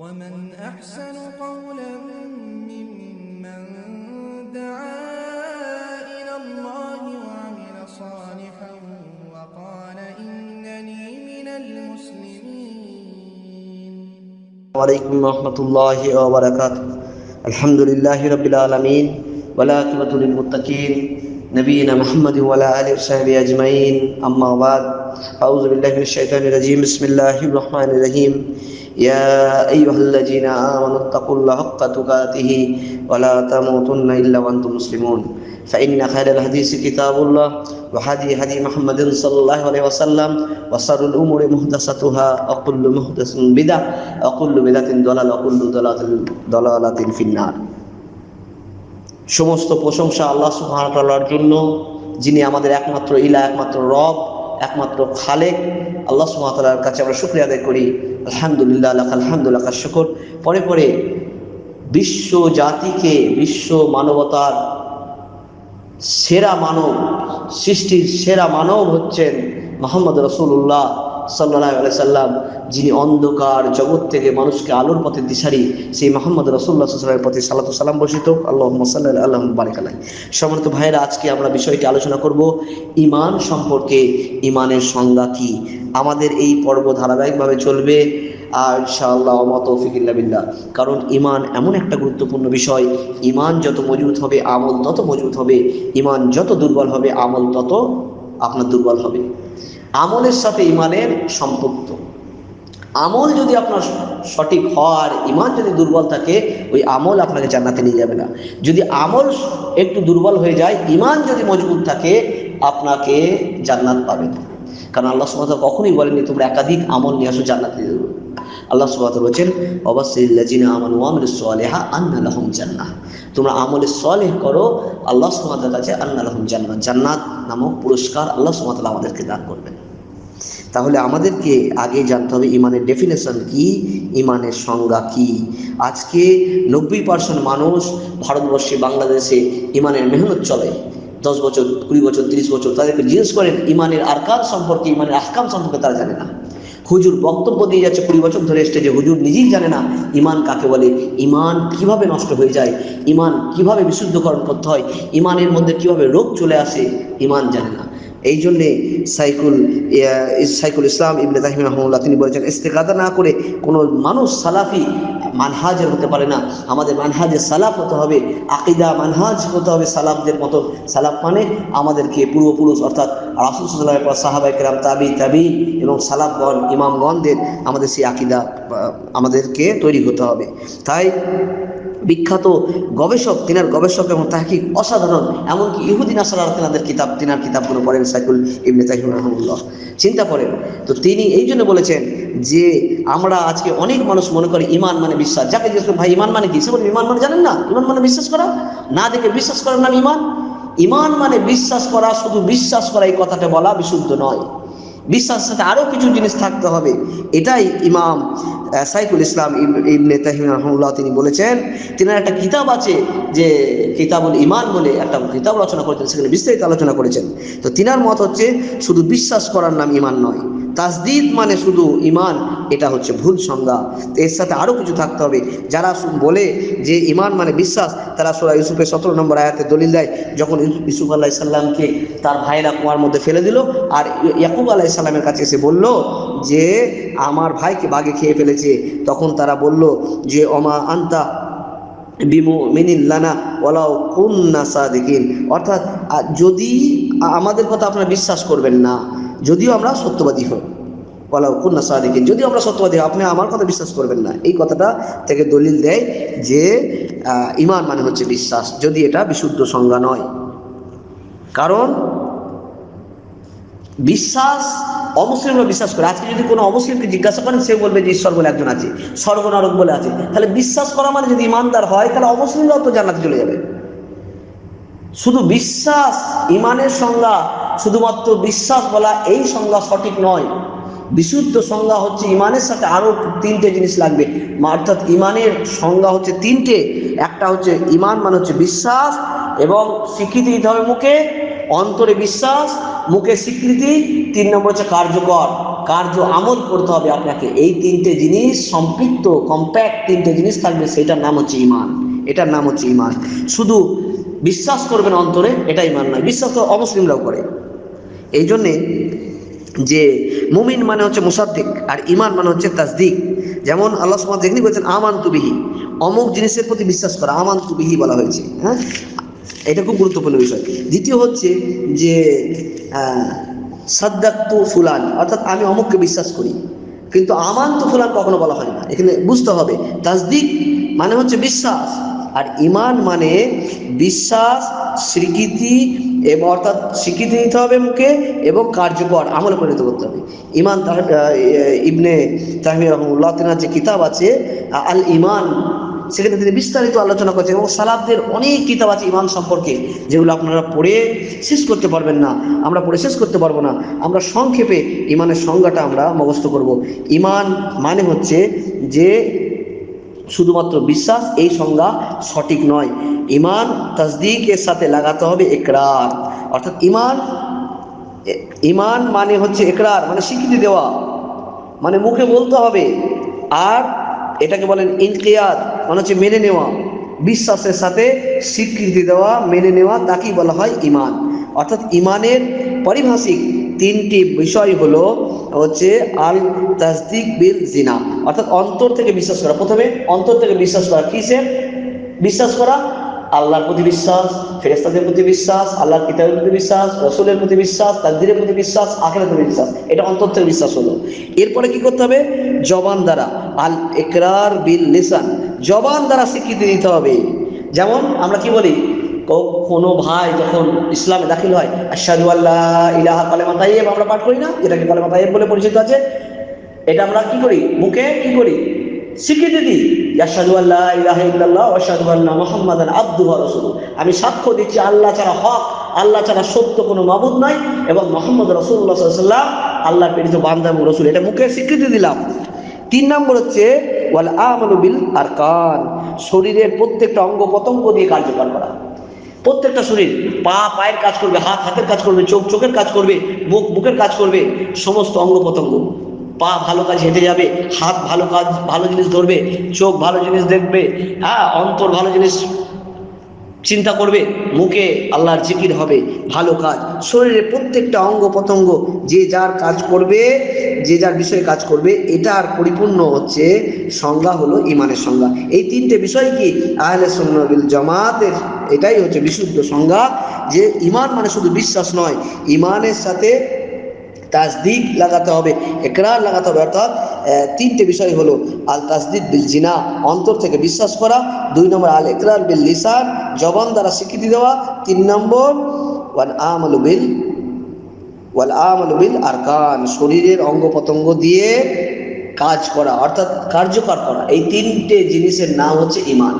ومن أحسن قولا ممن دعا إلى الله وعمل صالحا وقال إنني من المسلمين. عليكم ورحمة الله وبركاته. الحمد لله رب العالمين والعاقبة للمتقين. نبينا محمد وعلى آله وصحبه أجمعين. أما بعد أعوذ بالله من الشيطان الرجيم. بسم الله الرحمن الرحيم. يا أيها الذين آمنوا اتقوا الله حق تقاته ولا تموتن إلا وأنتم مسلمون فإن خير الحديث كتاب الله وهدي هدي محمد صلى الله عليه وسلم وشر الأمور محدثاتها وكل محدث بدعة وكل بدعة ضلالة وكل ضلالة ضلالة في النار সমস্ত প্রশংসা আল্লাহ সুবহানাহু জন্য যিনি আমাদের একমাত্র ইলা একমাত্র রব একমাত্র খালেক আল্লাহ সুবহানাহু কাছে আমরা শুকরিয়া আদায় করি আলহামদুলিল্লাহ আল্লাহ আলহামদুল্লাহ কার শুকর। পরে পরে বিশ্ব জাতিকে, বিশ্ব মানবতার সেরা মানব, সৃষ্টির সেরা মানব হচ্ছেন মোহাম্মদ রসুল্লাহ সাল্লাহ সাল্লাম, যিনি অন্ধকার জগৎ থেকে মানুষকে আলোর পথে দিশারি, সেই মোহাম্মদ রসুল্লাহ সাল্লামের প্রতি সালাতু সালাম বসিত আল্লাহ সাল্লাহ আল্লাহ বারিক আলাই সম্মানিত ভাইরা আজকে আমরা বিষয়টি আলোচনা করব ইমান সম্পর্কে ইমানের সংজ্ঞা কি আমাদের এই পর্ব ধারাবাহিকভাবে চলবে, আর ইনশাআল্লাহ বিল্লাহ। কারণ ইমান এমন একটা গুরুত্বপূর্ণ বিষয় ইমান যত মজবুত হবে, আমল তত মজবুত হবে ইমান যত দুর্বল হবে, আমল তত আপনার দুর্বল হবে। আমলের সাথে ইমানের সম্পৃক্ত। আমল যদি আপনার সঠিক হওয়ার, ইমান যদি দুর্বল থাকে, ওই আমল আপনাকে জান্নাতে নিয়ে যাবে না। যদি আমল একটু দুর্বল হয়ে যায়, ইমান যদি মজবুত থাকে, আপনাকে জান্নাত পাবে না। কারণ আল্লাহ সুবাহ কখনোই বলেনি তোমরা একাধিক আমল নিয়ে আসো, জান্নাতে দিয়ে দেবো আল্লাহ সুবাহ বলছেন অবশ্যই আমান ওয়ামিল সোয়ালেহা আন্না লহম জান্নাহ। তোমরা আমলে সলেহ করো, আল্লাহ সুমাতার কাছে আন্না লহম জান্নাত জান্নাত নামক পুরস্কার আল্লাহ সুমাতাল আমাদেরকে দান করবেন। তাহলে আমাদেরকে আগে জানতে হবে ইমানের ডেফিনেশন কি, ইমানের সংজ্ঞা কি? আজকে নব্বই পার্সেন্ট মানুষ ভারতবর্ষে, বাংলাদেশে ইমানের মেহনত চলে। দশ বছর, কুড়ি বছর, তিরিশ বছর তাদেরকে জিজ্ঞেস করেন, ইমানের আরকার সম্পর্কে, ইমানের আহকাম সম্পর্কে তারা জানে না? হুজুর বক্তব্য দিয়ে যাচ্ছে কুড়ি বছর ধরে যে হুজুর নিজেই জানে না ইমান কাকে বলে, ইমান কীভাবে নষ্ট হয়ে যায়, ইমান কীভাবে বিশুদ্ধকরণ করতে হয়, ইমানের মধ্যে কীভাবে রোগ চলে আসে, ইমান জানে না। এই জন্যে সাইকুল সাইকুল ইসলাম ইবনে তাহিম রহমুল্লাহ তিনি বলেছেন ইস্তেকাদা না করে কোনো মানুষ সালাফি মানহাজের হতে পারে না। আমাদের মানহাজে সালাফ হতে হবে, আকিদা মানহাজ হতে হবে সালাফদের মতো। সালাফ মানে আমাদেরকে পূর্বপুরুষ অর্থাৎ রাসুল সাল্লাহ সাহাবাই কেরাম, তাবি তাবি এবং সালাফগণ, ইমামগণদের আমাদের সেই আকিদা আমাদেরকে তৈরি হতে হবে। তাই বিখ্যাত গবেষক, তিনার গবেষক এবং তাহকিক অসাধারণ, এমনকি ইহুদিন আসার তিনাদের কিতাব, তিনার কিতাবগুলো পড়েন সাইকুল ইবনে তাহিম রহমুল্লাহ চিন্তা করেন, তো তিনি এই জন্য বলেছেন যে আমরা আজকে অনেক মানুষ মনে করে ইমান মানে বিশ্বাস। যাকে জিজ্ঞেস ভাই ইমান মানে কি? সে বলে ইমান মানে জানেন না ইমান মানে বিশ্বাস করা? না দেখে বিশ্বাস করার নাম ইমান ইমান মানে বিশ্বাস করা, শুধু বিশ্বাস করা এই কথাটা বলা বিশুদ্ধ নয়। বিশ্বাসের সাথে আরও কিছু জিনিস থাকতে হবে। এটাই ইমাম সাইকুল ইসলাম ইবনে তাহিম রহমুল্লাহ তিনি বলেছেন, তিনার একটা কিতাব আছে যে কিতাবুল ইমান বলে একটা কিতাব রচনা করেছেন, সেখানে বিস্তারিত আলোচনা করেছেন। তো তিনার মত হচ্ছে শুধু বিশ্বাস করার নাম ইমান নয়, তাসদিদ মানে শুধু ইমান এটা হচ্ছে ভুল সংজ্ঞা। এর সাথে আরও কিছু থাকতে হবে। যারা বলে যে ইমান মানে বিশ্বাস, তারা সোরা ইউসুফের সতেরো নম্বর আয়াতে দলিল দেয়, যখন ইউসুফ আল্লাহ সাল্লামকে তার ভাইরা কুয়ার মধ্যে ফেলে দিল, আর ইয়াকুব আলাহ সাল্লামের কাছে এসে বলল যে আমার ভাইকে বাঘে খেয়ে ফেলেছে। তখন তারা বলল যে অমা আন্তা মিনিল্লানা ওলাও কুন্না সাদিকিন। অর্থাৎ যদি আমাদের কথা আপনারা বিশ্বাস করবেন না, যদিও আমরা সত্যবাদী হই ওলাও কুন্না সাদিকিন, যদিও আমরা সত্যবাদী হই, আপনি আমার কথা বিশ্বাস করবেন না। এই কথাটা থেকে দলিল দেয় যে ইমান মানে হচ্ছে বিশ্বাস, যদি এটা বিশুদ্ধ সংজ্ঞা নয়। কারণ বিশ্বাস, অমুসলিমরা বিশ্বাস করে। আজকে যদি কোনো অমুসলিমকে জিজ্ঞাসা করেন সে বলবে যে ঈশ্বর বলে একজন আছে স্বর্গ নরক বলে আছে। তাহলে বিশ্বাস করা মানে যদি ইমানদার হয়, তাহলে অমুসলিমরাও তো জান্নাতে চলে যাবে। শুধু বিশ্বাস, ইমানের সংজ্ঞা, শুধুমাত্র বিশ্বাস বলা এই সংজ্ঞা সঠিক নয়। বিশুদ্ধ সংজ্ঞা হচ্ছে ইমানের সাথে আরও তিনটে জিনিস লাগবে। অর্থাৎ ইমানের সংজ্ঞা হচ্ছে তিনটে। একটা হচ্ছে ইমান মানে হচ্ছে বিশ্বাস এবং স্বীকৃতি দিতে হবে মুখে, অন্তরে বিশ্বাস, মুখে স্বীকৃতি, তিন নম্বর হচ্ছে কার্যকর, কার্য আমল করতে হবে আপনাকে। এই তিনটে জিনিস সম্পৃক্ত কম্প্যাক্ট তিনটে জিনিস থাকবে, সেটার নাম হচ্ছে ইমান এটার নাম হচ্ছে ইমান শুধু বিশ্বাস করবেন অন্তরে এটা ইমান নয়, বিশ্বাস তো অমুসলিমরাও করে। এই জন্যে যে মুমিন মানে হচ্ছে মুসাদ্দিক, আর ইমান মানে হচ্ছে তাসদিক। যেমন আল্লাহ সুমাদ যেখানে বলছেন আমান তুবিহি অমুক জিনিসের প্রতি বিশ্বাস করা আমান তুবিহি বলা হয়েছে হ্যাঁ? এটা খুব গুরুত্বপূর্ণ বিষয়। দ্বিতীয় হচ্ছে যে সাদ্দাক্তু ফুলান, অর্থাৎ আমি অমুককে বিশ্বাস করি। কিন্তু আমান তো ফুলান কখনো বলা হয় না। এখানে বুঝতে হবে, তাসদিক মানে হচ্ছে বিশ্বাস। আর ইমান মানে বিশ্বাস, স্বীকৃতি এবং অর্থাৎ স্বীকৃতি দিতে হবে মুখে এবং কার্যকর আমলে পরিণত করতে হবে। ইমান তাহ ইবনে তাহমি রহমুল্লাহ তিনার যে কিতাব আছে আল ইমান সেখানে তিনি বিস্তারিত আলোচনা করছেন এবং সালাবদের অনেক কিতাব আছে ইমান সম্পর্কে, যেগুলো আপনারা পড়ে শেষ করতে পারবেন না। আমরা পড়ে শেষ করতে পারব না। আমরা সংক্ষেপে ইমানের সংজ্ঞাটা আমরা মুখস্থ করব। ইমান মানে হচ্ছে যে শুধুমাত্র বিশ্বাস, এই সংজ্ঞা সঠিক নয়। ইমান তাসদিকের সাথে লাগাতে হবে একরার। অর্থাৎ ইমান ইমান মানে হচ্ছে একরার মানে স্বীকৃতি দেওয়া। মানে মুখে বলতে হবে। আর এটাকে বলেন ইনকিয়াদ মানে হচ্ছে মেনে নেওয়া। বিশ্বাসের সাথে স্বীকৃতি দেওয়া, মেনে নেওয়া, তাকেই বলা হয় ইমান অর্থাৎ ইমানের পারিভাষিক তিনটি বিষয় হলো হচ্ছে আল তাসদিক বিল জিনা অর্থাৎ অন্তর থেকে বিশ্বাস করা। প্রথমে অন্তর থেকে বিশ্বাস করা কিসের? বিশ্বাস করা আল্লাহর প্রতি বিশ্বাস ফেরেস্তাদের প্রতি বিশ্বাস, আল্লাহর কিতাবের প্রতি বিশ্বাস, রসুলের প্রতি বিশ্বাস, তাকদিরের প্রতি বিশ্বাস আখের প্রতি বিশ্বাস। এটা অন্তর থেকে বিশ্বাস হলো। এরপরে কি করতে হবে? জবান দ্বারা। আল একরার বিল লিসান জবান দ্বারা স্বীকৃতি দিতে হবে। যেমন আমরা কি বলি? কোনো ভাই যখন ইসলামে দাখিল হয় আশাদু আল্লাহ ইলাহা কালেমা তাইয়েব আমরা পাঠ করি না যেটাকে কালেমা তাইয়েব বলে পরিচিত আছে। এটা আমরা কি করি? মুখে কি করি? স্বীকৃতি দিই। আশাদু আল্লাহ ইলাহা ইল্লাল্লাহ আশাদু আল্লাহ মুহাম্মাদান আব্দুহু ওয়া রাসূলুহু। আমি সাক্ষ্য দিচ্ছি, আল্লাহ ছাড়া হক, আল্লাহ ছাড়া সত্য কোনো মাবুদ নাই এবং মোহাম্মদ আলাইহি সাল্লাম আল্লাহ প্রেরিত বান্দা রাসূল। এটা মুখে স্বীকৃতি দিলাম। তিন নম্বর হচ্ছে, ওয়াল বিল আরকান। শরীরের প্রত্যেকটা অঙ্গ প্রত্যঙ্গ দিয়ে কার্যকর করা। প্রত্যেকটা শরীর পা, পায়ের কাজ করবে, হাত, হাতের কাজ করবে, চোখ, চোখের কাজ করবে, মুখ বুকের কাজ করবে, সমস্ত অঙ্গ প্রত্যঙ্গ। পা ভালো কাজ হেঁটে যাবে, হাত ভালো কাজ, ভালো জিনিস ধরবে, চোখ ভালো জিনিস দেখবে হ্যাঁ অন্তর ভালো জিনিস চিন্তা করবে, মুখে আল্লাহর জিকির হবে, ভালো কাজ। শরীরের প্রত্যেকটা অঙ্গ প্রত্যঙ্গ, যে যার কাজ করবে, যে যার বিষয়ে কাজ করবে, এটার পরিপূর্ণ হচ্ছে সংজ্ঞা হলো ইমানের সংজ্ঞা। এই তিনটে বিষয় কি? আহলে সুন্নবিল জামাতের, এটাই হচ্ছে বিশুদ্ধ সংজ্ঞা, যে ইমান মানে শুধু বিশ্বাস নয়, ইমানের সাথে তাসদিক লাগাতে হবে, একরার লাগাতে হবে, অর্থাৎ তিনটে বিষয় হলো আল তাসদিদ বিল জিনা অন্তর থেকে বিশ্বাস করা, দুই নম্বর আল একরার বিল লিসান জবান দ্বারা স্বীকৃতি দেওয়া, তিন নম্বর ওয়াল আমল বিল, ওয়াল আমল বিল আরকান, শরীরের অঙ্গ প্রত্যঙ্গ দিয়ে কাজ করা, অর্থাৎ কার্যকর করা। এই তিনটে জিনিসের নাম হচ্ছে ইমান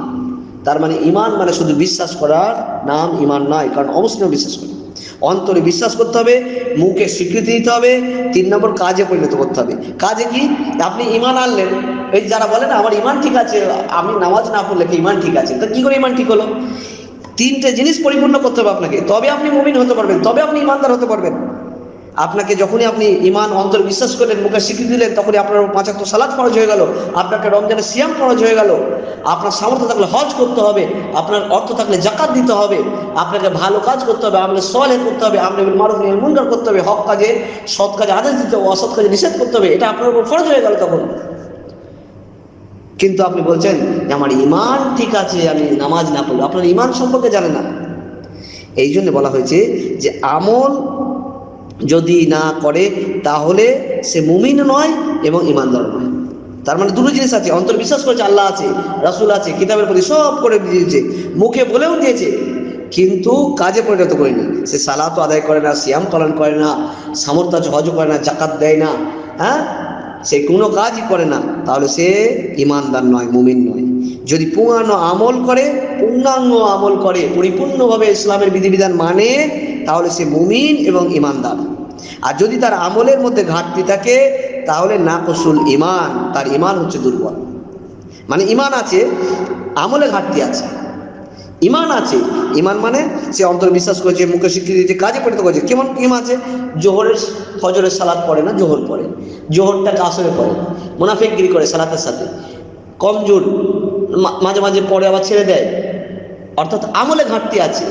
তার মানে ইমান মানে শুধু বিশ্বাস করার নাম ইমান নয়, কারণ অবশ্যই বিশ্বাস করে। অন্তরে বিশ্বাস করতে হবে, মুখে স্বীকৃতি দিতে হবে, তিন নম্বর কাজে পরিণত করতে হবে। কাজে কি? আপনি ইমান আনলেন, এই যারা বলেন আমার ইমান ঠিক আছে, আমি নামাজ না পড়লে কি ইমান ঠিক আছে? তো কী করে ইমান ঠিক হলো? তিনটে জিনিস পরিপূর্ণ করতে হবে আপনাকে। তবে আপনি মুমিন হতে পারবেন, তবে আপনি ইমানদার হতে পারবেন। আপনাকে যখনই আপনি ইমান অন্তর বিশ্বাস করলেন, মুখে স্বীকৃতি দিলেন, তখনই আপনার পাঁচাত্তর সালাদ ফরজ হয়ে গেল, আপনাকে রমজানের সিয়াম ফরজ হয়ে গেল। আপনার সামর্থ্য থাকলে হজ করতে হবে, আপনার অর্থ থাকলে জাকাত দিতে হবে, আপনাকে ভালো কাজ করতে হবে, আমলে সলে করতে হবে, আমলে মারুফ নিয়ে মুনকার করতে হবে, হক কাজে, সৎ কাজে আদেশ দিতে হবে, অসৎ কাজে নিষেধ করতে হবে, এটা আপনার উপর ফরজ হয়ে গেল তখন। কিন্তু আপনি বলছেন যে আমার ইমান ঠিক আছে, আমি নামাজ না পড়ব আপনার ইমান সম্পর্কে জানে না। এই জন্য বলা হয়েছে যে আমল যদি না করে, তাহলে সে মুমিন নয় এবং ইমানদার নয়। তার মানে দুটো জিনিস আছে। অন্তর বিশ্বাস করেছে, আল্লাহ আছে, রাসুল আছে, কিতাবের প্রতি সব করে দিয়েছে, মুখে বলেও দিয়েছে, কিন্তু কাজে পরিণত করেনি সে সালাত আদায় করে না, সিয়াম পালন করে না, সামর্থ্য হজ করে না জাকাত দেয় না হ্যাঁ? সে কোনো কাজই করে না, তাহলে সে ইমানদার নয়, মুমিন নয়। যদি পূর্ণাঙ্গ আমল করে, পূর্ণাঙ্গ আমল করে, পরিপূর্ণভাবে ইসলামের বিধিবিধান মানে তাহলে সে মুমিন এবং ইমানদার। আর যদি তার আমলের মধ্যে ঘাটতি থাকে, তাহলে না কসুল ইমান তার ইমান হচ্ছে দুর্বল। মানে ইমান আছে, আমলে ঘাটতি আছে। ইমান আছে ইমান মানে সে অন্তর বিশ্বাস করেছে মুখে স্বীকৃতি দিয়েছে, কাজে পরিণত করেছে। কেমন ইমান আছে? জোহরের, ফজরের সালাদ পড়ে না? জোহর পড়ে। জোহরটাকে আসরে পড়ে। মুনাফিকগিরি করে সালাতের সাথে। কমজোর মাঝে মাঝে পড়ে আবার ছেড়ে দেয়। অর্থাৎ আমলে ঘাটতি আছে।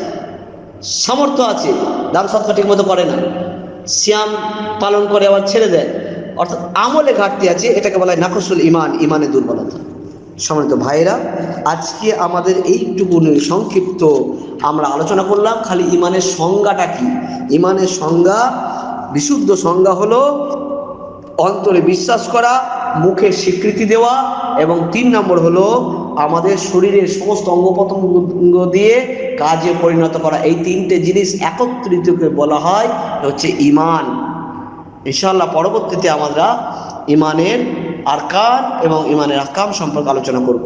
সামর্থ্য আছে, দান সৎকা ঠিক মতো করে না। শ্যাম পালন করে আবার ছেড়ে দেয়। অর্থাৎ আমলে ঘাটতি আছে, এটাকে বলা হয় নাকসুল ইমান ইমানের দুর্বলতা। সম্মানিত ভাইরা আজকে আমাদের এইটুকু সংক্ষিপ্ত আমরা আলোচনা করলাম, খালি ইমানের সংজ্ঞাটা কি? ইমানের সংজ্ঞা, বিশুদ্ধ সংজ্ঞা হলো অন্তরে বিশ্বাস করা, মুখে স্বীকৃতি দেওয়া, এবং তিন নম্বর হলো আমাদের শরীরের সমস্ত অঙ্গ প্রত্যঙ্গ দিয়ে কাজে পরিণত করা এই তিনটে জিনিস একত্রিতকে বলা হয় হচ্ছে ইমান ইশাল্লাহ পরবর্তীতে আমরা ইমানের আরকান এবং ইমানের আকাম সম্পর্কে আলোচনা করব।